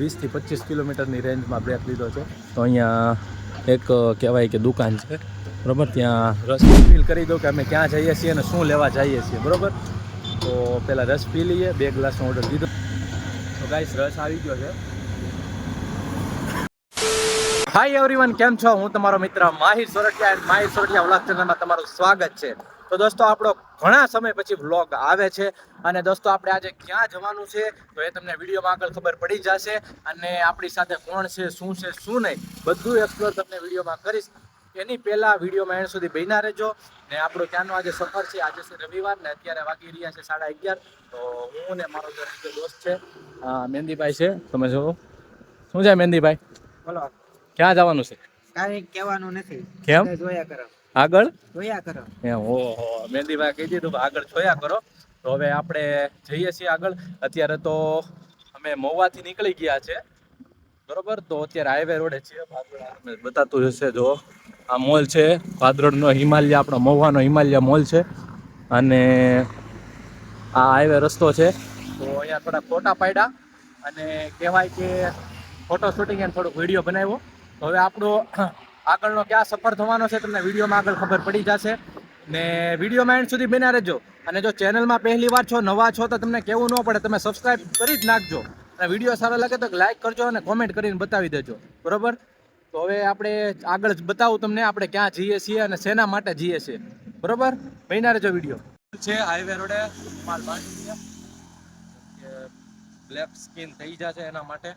વીસથી પચીસ કિલોમીટરની રેન્જમાં બ્રેક લીધો છે. તો અહીંયા એક કહેવાય કે દુકાન છે. બરાબર? ત્યાં રસ ફીલ કરી દો કે અમે ક્યાં જઈએ છીએ અને શું લેવા જઈએ છીએ. બરાબર? તો પહેલાં રસ પી લઈએ. બે ગ્લાસનો ઓર્ડર દીધો. તો ગાઈસ રસ આવી ગયો છે. હાય એવરીવન કેમ છો? હું તમારો મિત્ર માહિર સોરઠિયા માહિર સોરઠિયા વ્લોગ ચેનલમાં તમારું સ્વાગત છે. તો દોસ્તો આપણો ઘણા સમય પછી વ્લોગ આવે છે. અને દોસ્તો આપણે આજે ક્યાં જવાનું છે તો એ તમને વિડીયોમાં આગળ ખબર પડી જશે. અને આપણી સાથે કોણ છે શું છે શું નહીં બધું એક્સપ્લોર તમને વિડીયોમાં કરીશ. એની પહેલાં વિડીયોમાં એન્ડ સુધી બન્યા રહેજો. ને આપણો ત્યાંનો આજે સફર છે આજે છે રવિવાર ને અત્યારે વાગી રહ્યા છે સાડા અગિયાર. તો હું ને મારો જે દોસ્ત છે મહેંદીભાઈ છે તમે જો શું છે મહેંદીભાઈ? બોલો. ક્યાં જવાનું છે? કાંઈ કહેવાનું નથી. કેમ? જોયા કરો. આગળ? જોયા કરો. એમ ઓહો મહેંદીભાઈ કહી દીધું આગળ જોયા કરો. તો હવે આપણે જઈએ છીએ આગળ. અત્યારે તો અમે મહુવાથી નીકળી ગયા છે. બરોબર? તો અત્યારે હાઈવે રોડે છીએ. બતાતું હશે જો. આ મોલ છે. ભાદરડનો હિમાલય આપણો મહુવાનો હિમાલય મોલ છે. અને આ હાઈવે રસ્તો છે. તો અહીંયા થોડા ફોટા પાડ્યા. અને કહેવાય કે ફોટો શૂટિંગ એને થોડોક વીડિયો બનાવ્યો. તો હવે આપણો આગળનો ક્યાં સફર થવાનો છે તમને વિડીયોમાં આગળ ખબર પડી જશે. ને વિડીયોમાં એન્ડ સુધી બિના રહેજો. અને જો ચેનલમાં પહેલી વાર છો નવા છો તો તમને કેવું ન પડે તમે સબસ્ક્રાઈબ કરી જ નાખજો. અને વીડિયો સારો લાગે તો લાઈક કરજો અને કોમેન્ટ કરીને બતાવી દેજો. બરોબર? તો હવે આપણે આગળ બતાવું તમને આપણે ક્યાં જઈએ છીએ અને શેના માટે જઈએ છીએ. બરોબર? બન્યા રહેજો વીડિયો. છે હાઈવે રોડે માલ બાંધી કે બ્લેક સ્કિન થઈ જશે એના માટે.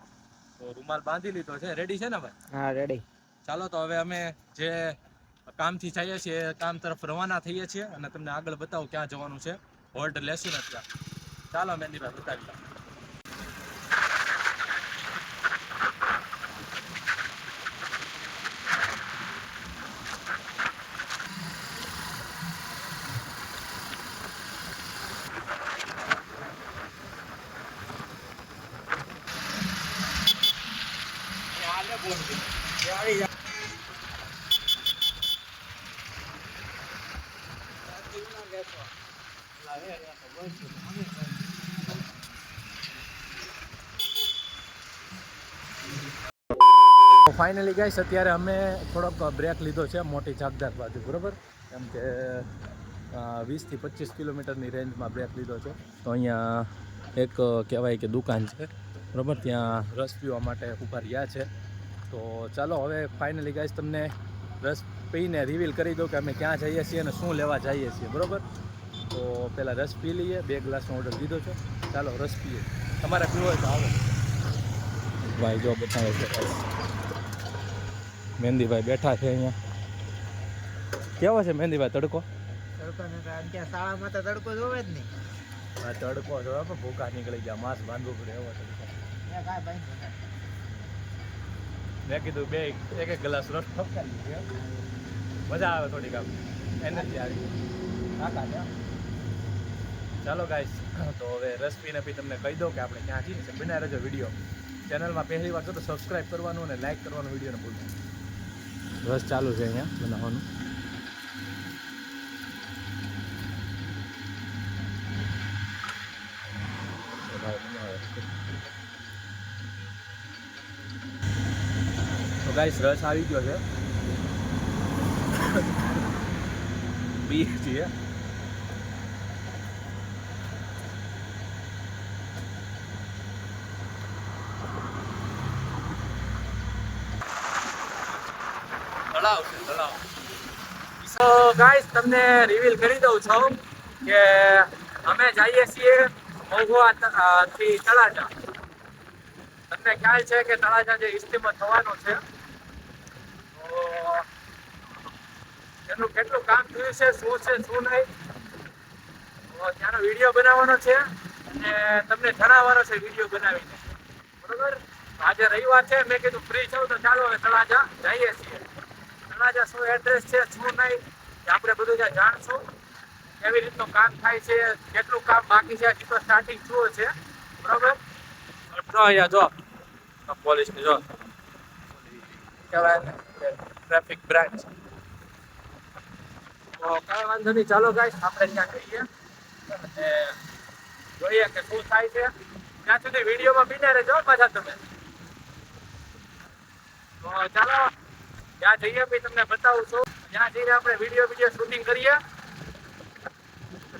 તો રૂમાલ બાંધી લીધો છે. રેડી છે ને ભાઈ? હા રેડી ચાલો તો હવે અમે જે કામથી જઈએ છીએ, કામ તરફ રવાના થઈએ છીએ અને તમને આગળ બતાવું ક્યાં જવાનું છે. હોલ્ડ લેશું ને ત્યાં ચાલો, મેંદીભાઈ, બતાવી દો. ફાઇનલી ગાઈસ અત્યારે અમે થોડોક બ્રેક લીધો છે મોટી ચાકદાર બાજુ, બરોબર? કેમ કે વીસથી પચીસ કિલોમીટરની રેન્જમાં બ્રેક લીધો છે. તો અહીંયા એક કહેવાય કે દુકાન છે, બરાબર? ત્યાં રસ પીવા માટે ઊભા રહ્યા છે. તો ચાલો, હવે ફાઇનલી ગાઈસ તમને રસ પીને રિવીલ કરી દઉં કે અમે ક્યાં જઈએ છીએ અને શું લેવા જઈએ છીએ બરોબર? તો પહેલાં રસ પી લઈએ બે ગ્લાસનો ઓર્ડર દીધો છે. ચાલો રસ પીએ. તમારે પીવો હોય તો આવો. ભાઈ જો બતાવે છે. મહેંદીભાઈ બેઠા છે અહીંયા. કેવો છે મહેંદીભાઈ તડકો? શાળામાં તો તડકો જોવે જ નહીં. આ તડકો જો આપણે ભૂકા નીકળી ગયા માસ બાંધવું પડે એવો તડકો ત્યાં કાંઈ બાંધ્યું નથી. મેં કીધું બે એક એક ગ્લાસ રસ ફપકારી મજા આવે થોડીક આમ. એનર્જી આવી ચાલો ગાઈસ તો હવે રસ પીને પી તમને કહી દઉં કે આપણે ક્યાં છીએ. છે રજો રહેજો વીડિયો ચેનલમાં પહેલી વાર તો સબસ્ક્રાઈબ કરવાનું અને લાઈક કરવાનું વિડીયોને ભૂલવું રસ ચાલુ છે અહીંયા બનાવવાનું તો ગાઈસ, રસ આવી ગયો છે. પીએ છીએ. તો ગાઈસ, તમને રિવીલ કરી દઉં છું કે અમે જઈએ છીએ મહુવા થી તળાજા. તમને ખ્યાલ છે કે તળાજા જે ઇસ્તીમો થવાનો છે તો એનું કેટલું કામ થયું છે શું છે શું નહીં? ત્યાંનો વીડિયો બનાવવાનો છે અને તમને જણાવવાનો છે વીડિયો બનાવીને. બરોબર? આજે રવિવાર છે મેં કીધું ફ્રી છું તો ચાલો હવે તળાજા જઈએ છીએ. તળાજા શું એડ્રેસ છે શું નહીં આપણે બધું ત્યાં જાણશું. કેવી રીતનું કામ થાય છે કેટલું કામ બાકી છે હજી તો સ્ટાર્ટિંગ શું છે. બરોબર? જો અહીંયા જો. પોલીસ જો. કહેવાય ટ્રાફિક બ્રાન્ચ તો કાંઈ વાંધો નહીં. ચાલો ગાય આપણે ત્યાં જઈએ. જોઈએ કે શું થાય છે. ત્યાં સુધી વિડીયોમાં બીને રહેજો પાછા તમે. તો ચાલો, ત્યાં જઈએ પછી તમને બતાવું છું. ત્યાં જઈને આપણે વીડિયો વીડિયો શૂટિંગ કરીએ.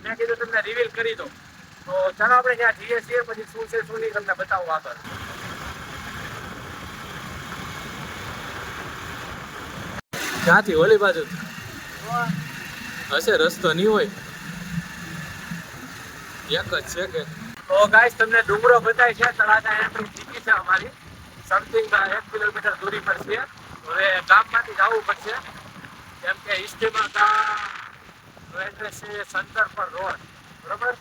મેં કીધું તમને રિવીલ કરી દો તો ચાલો આપણે ત્યાં જઈએ છીએ, પછી શું છે, શું નહીં તમને બતાવું આગળ. ક્યાંથી? હોલી બાજુ. હશે, રસ્તો નહીં હોય. એક જ છે કે? તો ગાઈસ તમને ડુંગરો બતાય છે, તળાજા એન્ટ્રી ટીકી છે અમારી. સમથિંગ એક કિલોમીટર દૂરી પર છે. હવે ગામમાંથી જવું પડશે. કેમ કે ઈસ્ટીમાં ગામ એડ્રેસ છે સંતરપર રોડ. બરોબર?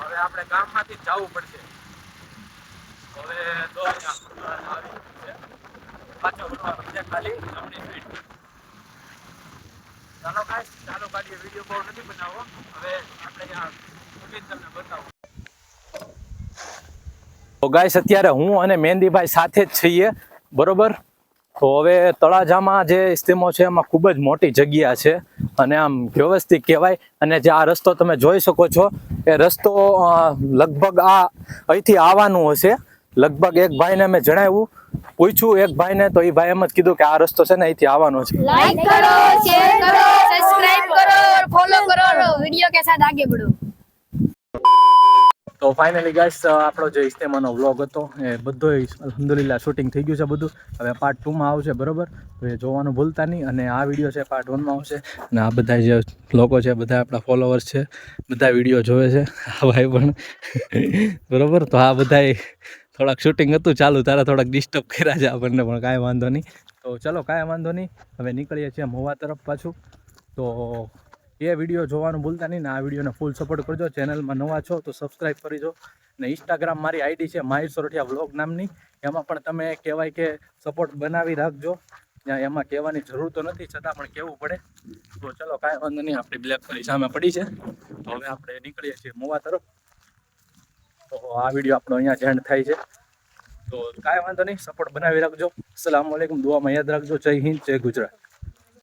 હવે આપણે ગામમાંથી જવું પડશે હવે તો અહીંયા આવી છે પાછો વળવાનો છે ખાલી જમણી સાઈડ ચાલો ગાઈસ ચાલો કાઢીએ વીડિયો બહુ નથી બનાવો. હવે આપણે સુધી તમને બતાવું. તો ગાઈસ, અત્યારે હું અને મહેંદીભાઈ સાથે જ છીએ. બરોબર? તો હવે તળાજામાં જે ઇસ્તેમો છે, એમાં ખૂબ જ મોટી જગ્યા છે. અને આમ વ્યવસ્થિત કહેવાય. અને જે આ રસ્તો તમે જોઈ શકો છો, એ રસ્તો લગભગ આ અહીંથી આવવાનું હશે. લગભગ એક ભાઈને મેં જણાવ્યું. પૂછ્યું એક ભાઈને તો એ ભાઈ એમ જ કીધું કે આ રસ્તો છે ને અહીંથી આવવાનો છે. લાઈક કરો શેર કરો સબસ્ક્રાઇબ કરો ફોલો કરો વિડિયો કે સાથ આગે બઢો તો ફાઇનલી ગાઈસ આપણો જે ઇસ્તેમાનો વ્લોગ હતો એ બધો અલહમદુલિલ્લા શૂટિંગ થઈ ગયું છે બધું. હવે પાર્ટ ટુમાં આવશે બરાબર? તો એ જોવાનું ભૂલતા નહીં અને આ વીડિયો છે પાર્ટ વનમાં આવશે. અને આ બધા જે લોકો છે બધા આપણા ફોલોવર્સ છે બધા વીડિયો જોવે છે આ ભાઈ પણ. બરાબર? તો આ બધા થોડાક શૂટિંગ હતું ચાલુ, તારા થોડાક ડિસ્ટર્બ કર્યા છે આપણને પણ કાંઈ વાંધો નહીં. તો ચલો, કાંઈ વાંધો નહીં. હવે નીકળીએ છીએ મોવા તરફ પાછું. તો એ વીડિયો જોવાનું ભૂલતા નહીં ને આ વિડીયોને ફૂલ સપોર્ટ કરજો. ચેનલમાં નવા છો તો સબસ્ક્રાઈબ કરીજો ને ઇન્સ્ટાગ્રામ મારી આઈડી છે માહિર સોરઠિયા વ્લોગ નામની. એમાં પણ તમે કહેવાય કે સપોર્ટ બનાવી રાખજો. ત્યાં એમાં કહેવાની જરૂર તો નથી, છતાં પણ કહેવું પડે. તો ચલો, કાંઈ વાંધો નહીં, આપણી બ્લેક કરી સામે પડી છે. તો હવે આપણે નીકળીએ છીએ મોવા તરફ. તો આ વીડિયો આપણો અહીંયા જ એન્ડ થાય છે. તો કાંઈ વાંધો નહીં, સપોર્ટ બનાવી રાખજો. અસલામ વાલેકુમ દુઆમાં યાદ રાખજો. જય હિન્દ, જય ગુજરાત.